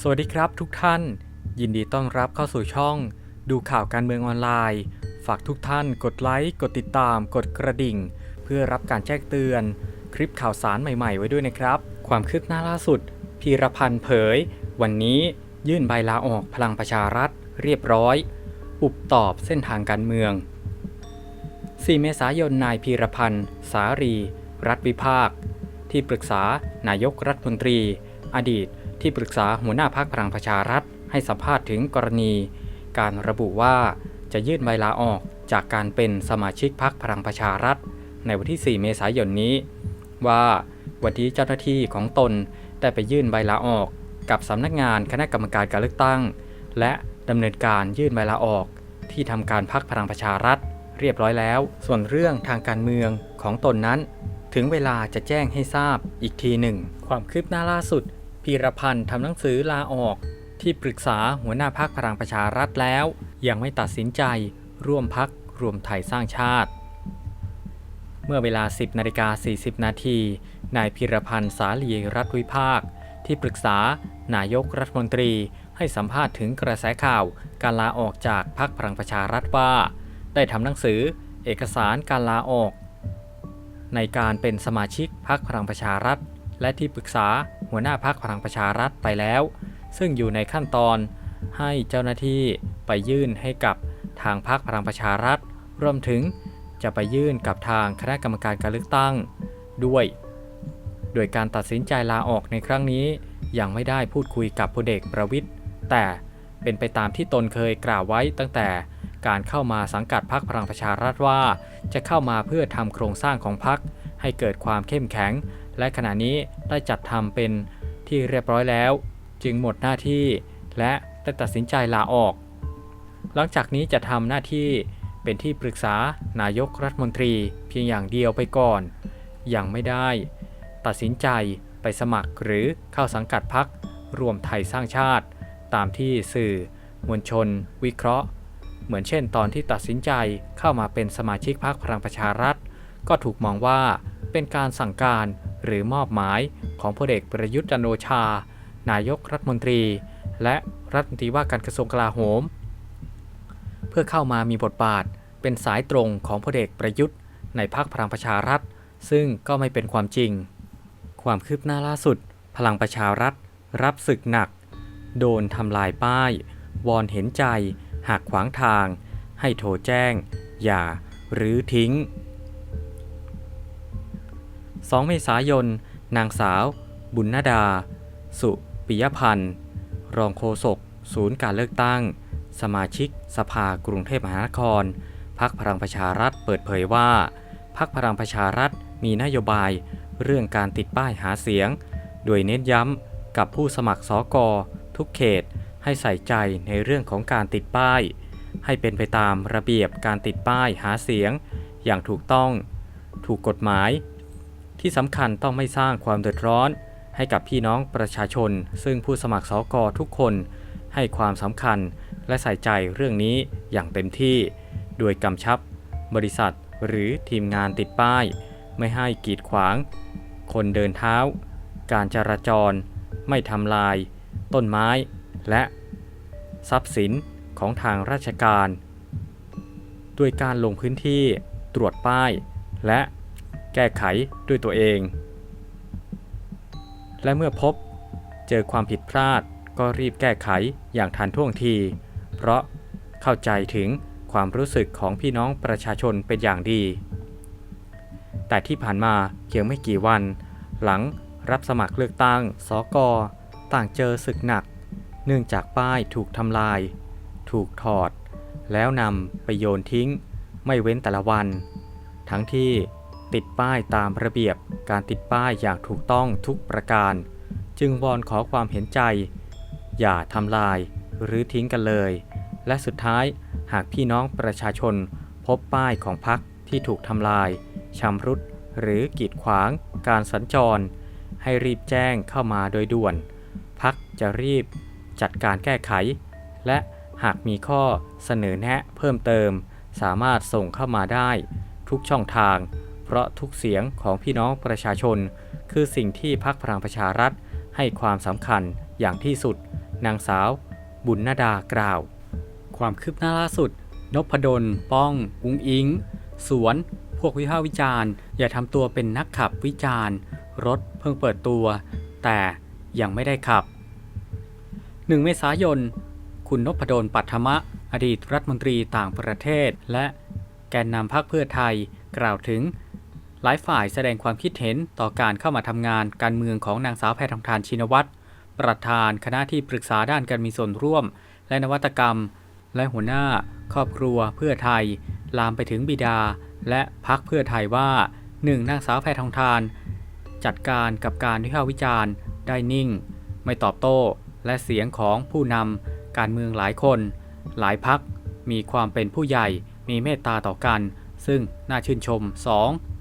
สวัสดีครับทุกท่าน ยินดีต้อนรับเข้าสู่ช่อง ดูข่าวการเมืองออนไลน์ ฝากทุกท่านกดไลค์ กดติดตาม กดกระดิ่ง เพื่อรับการแจ้งเตือน คลิปข่าวสารใหม่ๆ ไว้ด้วยนะครับ ความคืบหน้าล่าสุด พีรพันธ์เผย วันนี้ยื่นใบลาออกพลังประชารัฐ เรียบร้อย อุบตอบเส้นทางการเมือง 4 เมษายนนายพีรพันธ์ สารี รัฐวิภาค ที่ปรึกษานายกรัฐมนตรี อดีต ที่ปรึกษาหัวหน้าพักพลังประชารัฐ ให้สัมภาษณ์ถึงกรณี การระบุว่าจะยื่นใบลาออกจากการเป็นสมาชิกพักพลังประชารัฐ ในวันที่ 4 เมษายนนี้ ว่าวันที่เจ้าหน้าที่ของตนได้ไปยื่นใบลาออก กับสำนักงานคณะกรรมการการเลือกตั้ง และดำเนินการยื่นใบลาออก ที่ทำการพักพลังประชารัฐ เรียบร้อยแล้ว ส่วนเรื่องทางการเมืองของตนนั้น ถึงเวลาจะแจ้งให้ทราบอีกทีหนึ่ง ความคืบหน้าล่าสุด พีรพันธ์ทำหนังสือลาออกที่ปรึกษาหัวหน้าพักพลังประชารัฐแล้ว ยังไม่ตัดสินใจร่วมพักรวมไทยสร้างชาติ เมื่อเวลา 10นาฬิกา40 นาทีนายพีรพันธ์สาลีรัฐวิภาค ที่ปรึกษานายกรัฐมนตรีให้สัมภาษณ์ถึงกระแสข่าวการลาออกจากพักพลังประชารัฐว่า ได้ทำหนังสือเอกสารการลาออก ในการเป็นสมาชิกพักพลังประชารัฐ และที่ปรึกษาหัวหน้าพักพลังประชารัฐไปแล้ว ซึ่งอยู่ในขั้นตอนให้เจ้าหน้าที่ไปยื่นให้กับทางพักพลังประชารัฐรวมถึงจะไปยื่นกับทางคณะกรรมการการเลือกตั้งด้วย โดยการตัดสินใจลาออกในครั้งนี้ยังไม่ได้พูดคุยกับพลเอกประวิทย์แต่เป็นไปตามที่ตนเคยกล่าวไว้ตั้งแต่การเข้ามาสังกัดพรรคพลังประชารัฐว่า จะเข้ามาเพื่อทำโครงสร้างของพรรคให้เกิดความเข้มแข็ง และขณะนี้ได้จัดทำเป็นที่เรียบร้อยแล้ว จึงหมดหน้าที่ และได้ตัดสินใจลาออก หลังจากนี้จะทำหน้าที่เป็นที่ปรึกษานายกรัฐมนตรีเพียงอย่างเดียวไปก่อน ยังไม่ได้ ตัดสินใจไปสมัครหรือเข้าสังกัดพักรวมไทยสร้างชาติ ตามที่สื่อมวลชน วิเคราะห์ เหมือนเช่นตอนที่ตัดสินใจเข้ามาเป็นสมาชิกพรรคพลังประชารัฐ ก็ถูกมองว่าเป็นการสั่งการ หรือมอบหมายของพลเอกประยุทธ์จันโอชา นายกรัฐมนตรี และรัฐมนตรีว่าการกระทรวงกลาโหม เพื่อเข้ามามีบทบาทเป็นสายตรงของพลเอกประยุทธ์ ในพรรคพลังประชารัฐ ซึ่งก็ไม่เป็นความจริง ความคืบหน้าล่าสุด พลังประชารัฐ รับศึกหนัก โดนทำลายป้าย วอนเห็นใจ หากขวางทาง ให้โทรแจ้ง อย่าหรือทิ้ง 2 เมษายน นางสาว บุญนาดา สุปิยพันธ์ รองโฆษกศูนย์การเลือกตั้ง สมาชิกสภากรุงเทพมหานครพักพลังประชารัฐเปิดเผยว่าพักพลังประชารัฐมีนโยบายเรื่องการติดป้ายหาเสียง โดยเน้นย้ำกับผู้สมัครสอกอทุกเขตให้ใส่ใจในเรื่องของการติดป้าย ให้เป็นไปตามระเบียบการติดป้ายหาเสียง อย่างถูกต้อง ถูกกฎหมาย ที่สำคัญต้องไม่สร้างความเดือดร้อน ให้กับพี่น้องประชาชน ซึ่งผู้สมัครสอกอทุกคนให้ความสำคัญและใส่ใจเรื่องนี้อย่างเต็มที่ โดยกำชับ บริษัทหรือทีมงานติดป้าย ไม่ให้กีดขวาง คนเดินเท้า การจราจร ไม่ทำลาย ต้นไม้ และ ทรัพย์สินของทางราชการ ด้วยการลงพื้นที่ตรวจป้าย และ แก้ไขด้วยตัวเอง และเมื่อพบเจอความผิดพลาดก็รีบแก้ไขอย่างทันท่วงที เพราะเข้าใจถึงความรู้สึกของพี่น้องประชาชนเป็นอย่างดี แต่ที่ผ่านมาเพียงไม่กี่วัน หลังรับสมัครเลือกตั้ง สก ต่างเจอศึกหนัก เนื่องจากป้ายถูกทำลาย ถูกถอด แล้วนำไปโยนทิ้ง ไม่เว้นแต่ละวัน ทั้งที่ ติดป้ายตามระเบียบการติดป้ายอย่างถูกต้องทุกประการ จึงวอนขอความเห็นใจ อย่าทำลายหรือทิ้งกันเลย และสุดท้ายหากพี่น้องประชาชนพบป้ายของพักที่ถูกทำลายชำรุดหรือกีดขวางการสัญจร ให้รีบแจ้งเข้ามาโดยด่วน พักจะรีบจัดการแก้ไข และหากมีข้อเสนอแนะเพิ่มเติม สามารถส่งเข้ามาได้ ทุกช่องทาง ราะทุกเสียงของพี่น้องประชาชน คือสิ่งที่พักพลังประชารัฐให้ความสำคัญอย่างที่สุด นางสาว บุญนาดากล่าว ความคืบหน้าล่าสุด นพดล ป้อง อุงอิง สวน พวกวิพากษ์วิจารณ์ อย่าทำตัวเป็นนักขับวิจารณ์ รถเพิ่งเปิดตัว แต่ยังไม่ได้ขับ 1 เมษายน คุณนพดลปัทมะ อดีตรัฐมนตรีต่างประเทศ และแกนนำพรรคเพื่อไทยกล่าวถึง หลายฝ่ายแสดงความคิดเห็นต่อการเข้ามาทำงานการเมืองของนางสาวแพทองทานชินวัตร ประธานคณะที่ปรึกษาด้านการมีส่วนร่วม และนวัตกรรม และหัวหน้า ครอบครัว เพื่อไทย ลามไปถึงบิดา และพักเพื่อไทยว่า 1. นางสาวแพทองทาน จัดการกับการวิพากษ์วิจารณ์ ได้นิ่ง ไม่ตอบโต้ และเสียงของผู้นำการเมืองหลายคน หลายพักมีความเป็นผู้ใหญ่มีเมตตาต่อกัน ซึ่งน่าชื่นชม 2.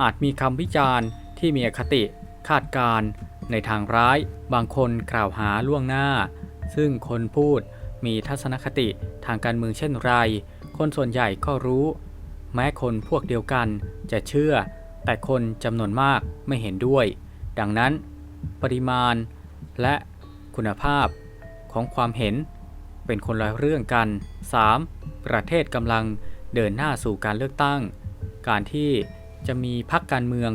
อาจมีคำวิจารณ์ที่มีอคติคาดการณ์ในทางร้าย บางคนกล่าวหาล่วงหน้า ซึ่งคนพูดมีทัศนคติทางการเมืองเช่นไร คนส่วนใหญ่ก็รู้ แม้คนพวกเดียวกันจะเชื่อ แต่คนจำนวนมากไม่เห็นด้วย ดังนั้น ปริมาณและคุณภาพของความเห็นเป็นคนละเรื่องกัน 3. ประเทศกำลังเดินหน้าสู่การเลือกตั้ง การที่ จะมีพรรคการเมือง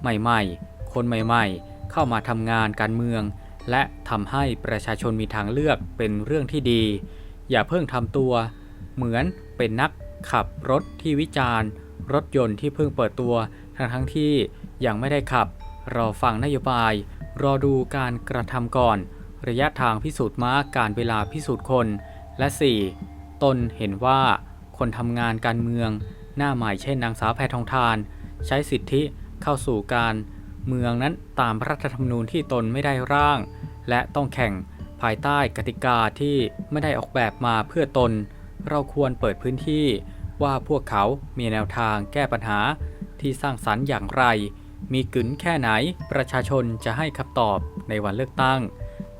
ใหม่ๆ คนใหม่ๆ เข้ามาทำงานการเมือง และทำให้ประชาชนมีทางเลือกเป็นเรื่องที่ดี อย่าเพิ่งทำตัว เหมือนเป็นนักขับรถที่วิจารณ์ รถยนต์ที่เพิ่งเปิดตัว ทั้งทั้งที่ยังไม่ได้ขับ รอฟังนโยบาย รอดูการกระทำก่อน ระยะทางพิสูจน์ม้าการเวลาพิสูจน์คน และ 4. ตนเห็นว่าคนทำงานการเมือง หน้าใหม่เช่นนางสาวแพทองทาน ใช้สิทธิเข้าสู่การเมืองนั้นตามรัฐธรรมนูญที่ตนไม่ได้ร่าง และต้องแข่งภายใต้กติกาที่ไม่ได้ออกแบบมาเพื่อตน เราควรเปิดพื้นที่ว่าพวกเขามีแนวทางแก้ปัญหาที่สร้างสรรค์อย่างไร มีกึนแค่ไหนประชาชนจะให้คำตอบในวันเลือกตั้ง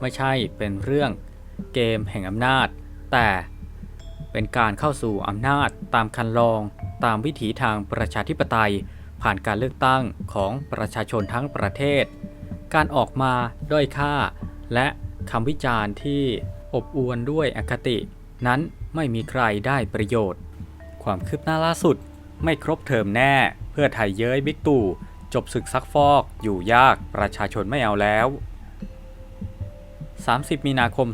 ไม่ใช่เป็นเรื่องเกมแห่งอำนาจ แต่เป็นการเข้าสู่อำนาจตามคันลองตามวิถีทางประชาธิปไตย ผ่านการเลือกตั้งของประชาชนทั้งประเทศ การออกมาด้อยค่า และคำวิจารณ์ที่อบอวลด้วยอคติ นั้นไม่มีใครได้ประโยชน์ ความคืบหน้าล่าสุดไม่ครบเทอมแน่ เพื่อไทยเย้ยบิ๊กตู่จบศึกซักฟอกอยู่ยากประชาชนไม่เอาแล้ว 30 มีนาคม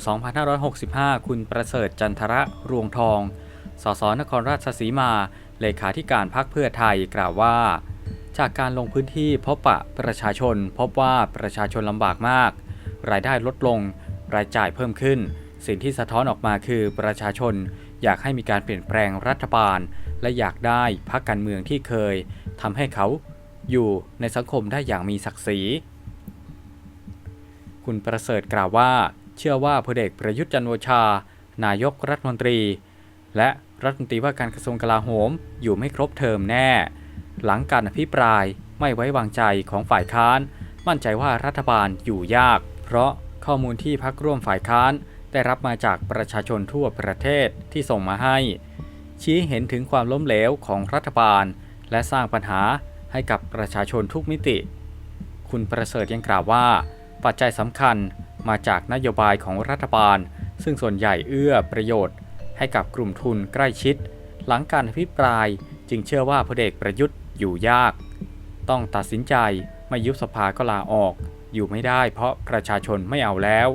2565 คุณประเสริฐจันทระรวงทอง สสนครราชสีมา เลขาธิการพรรคเพื่อไทยกล่าวว่า จากการลงพื้นที่พบปะประชาชนพบว่าประชาชนลำบากมาก รายได้ลดลง รายจ่ายเพิ่มขึ้น สิ่งที่สะท้อนออกมาคือประชาชนอยากให้มีการเปลี่ยนแปลงรัฐบาล และอยากได้พรรคการเมืองที่เคยทำให้เขาอยู่ในสังคมได้อย่างมีศักดิ์ศรี คุณประเสริฐกล่าวว่า เชื่อว่าพลเอกประยุทธ์จันทร์โอชา นายกรัฐมนตรี และรัฐมนตรีว่าการกระทรวงกลาโหมอยู่ไม่ครบเทอมแน่ หลังการอภิปรายไม่ไว้วางใจของฝ่ายค้าน มั่นใจว่ารัฐบาลอยู่ยาก เพราะข้อมูลที่พักร่วมฝ่ายค้าน ได้รับมาจากประชาชนทั่วประเทศที่ส่งมาให้ ชี้เห็นถึงความล้มเหลวของรัฐบาล และสร้างปัญหาให้กับประชาชนทุกมิติ คุณประเสริฐยังกล่าวว่า ปัจจัยสำคัญมาจากนโยบายของรัฐบาล ซึ่งส่วนใหญ่เอื้อประโยชน์ ให้กับกลุ่มทุนใกล้ชิด หลังการอภิปรายจึงเชื่อว่าพลเอกประยุทธ์ อยู่ยาก ต้องตัดสินใจไม่ยุบสภาก็ลาออก อยู่ไม่ได้เพราะประชาชนไม่เอาแล้ว